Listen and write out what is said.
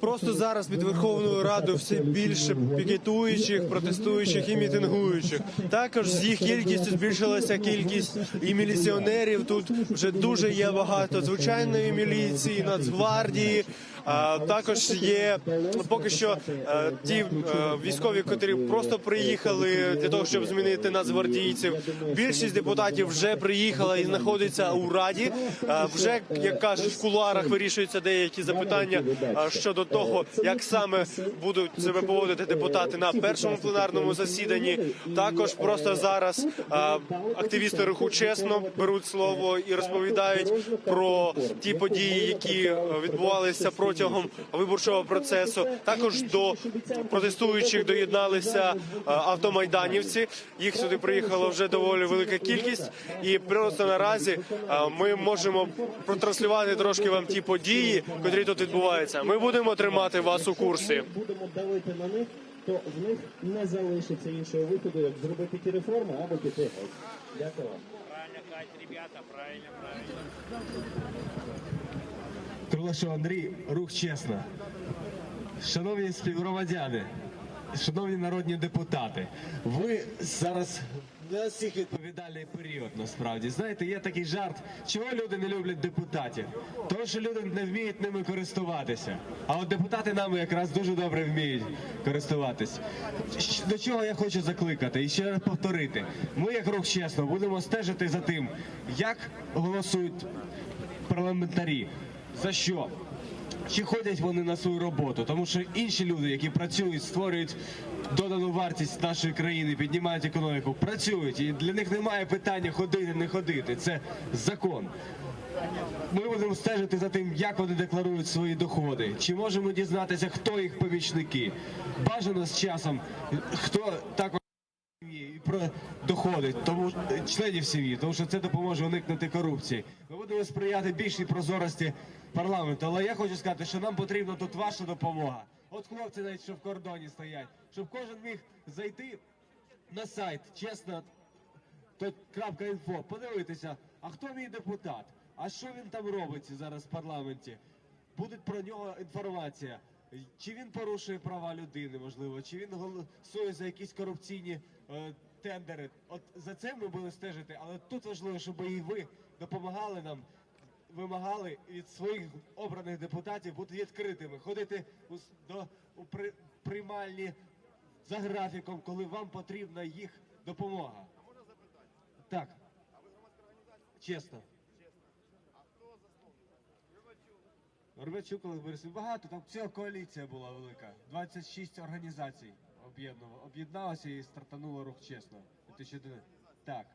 Просто зараз під Верховною Радою все більше пікетуючих, протестуючих і мітингуючих. Також з їх кількістю збільшилася кількість і міліціонерів. Тут вже дуже є багато звичайної міліції, нацгвардії. А також є поки що е, ті е, військові, котрі просто приїхали для того, щоб змінити нацгвардійців. Більшість депутатів вже приїхала і знаходиться у раді. Вже як кажуть, в кулуарах вирішуються деякі запитання е, щодо того, як саме будуть себе поводити депутати на першому пленарному засіданні. Також просто зараз активісти руху чесно беруть слово і розповідають про ті події, які відбувалися протягом виборчого процесу. Також до протестуючих доєдналися автомайданівці. Їх сюди приїхало вже доволі велика кількість, і просто наразі ми можемо протранслювати трошки вам ті події, котрі тут відбуваються. Ми будемо тримати вас у курсі. будемо давити на них, то в них не залишиться іншого виходу, як зробити ті реформи або піти. Дякую вам. Правильно, Кать, ребята, правильно, правильно. Крулашов Андрій, рух чесно. Шановні співгромадяни, шановні народні депутати, ви зараз на всіх відповідальний період насправді. Знаєте, є такий жарт, чого люди не люблять депутатів? Тому що люди не вміють ними користуватися. А от депутати нами якраз дуже добре вміють користуватись. Щ- До чого я хочу закликати і ще раз повторити. Ми, як рух чесно, будемо стежити за тим, як голосують парламентарі. За що? Чи ходять вони на свою роботу? Тому що інші люди, які працюють, створюють додану вартість нашої країни, піднімають економіку, працюють, і для них немає питання ходити, не ходити. Це закон. Ми будемо стежити за тим, як вони декларують свої доходи. Чи можемо дізнатися, хто їх помічники? Бажано з часом, хто також і про доходи тому членів сім'ї, тому що це допоможе уникнути корупції. Ми будемо сприяти більшій прозорості парламенту. Але я хочу сказати, що нам потрібна тут ваша допомога. От хлопці, навіть що в кордоні стоять, щоб кожен міг зайти на сайт, чесно, .інфо, подивитися, а хто мій депутат, а що він там робить зараз в парламенті. Буде про нього інформація. Чи він порушує права людини, можливо, чи він голосує за якісь корупційні е, тендери. От за це ми будемо стежити, але тут важливо, щоб і ви допомагали нам, вимагали від своїх обраних депутатів бути відкритими, ходити у, до у при, приймальні за графіком, коли вам потрібна їх допомога. А можна запитання? Так. Чесно. Горбачук Олег Борисович, багато, там ціла коаліція була велика. 26 організацій об'єднало- об'єдналося і стартануло рух чесно. 2001. Так.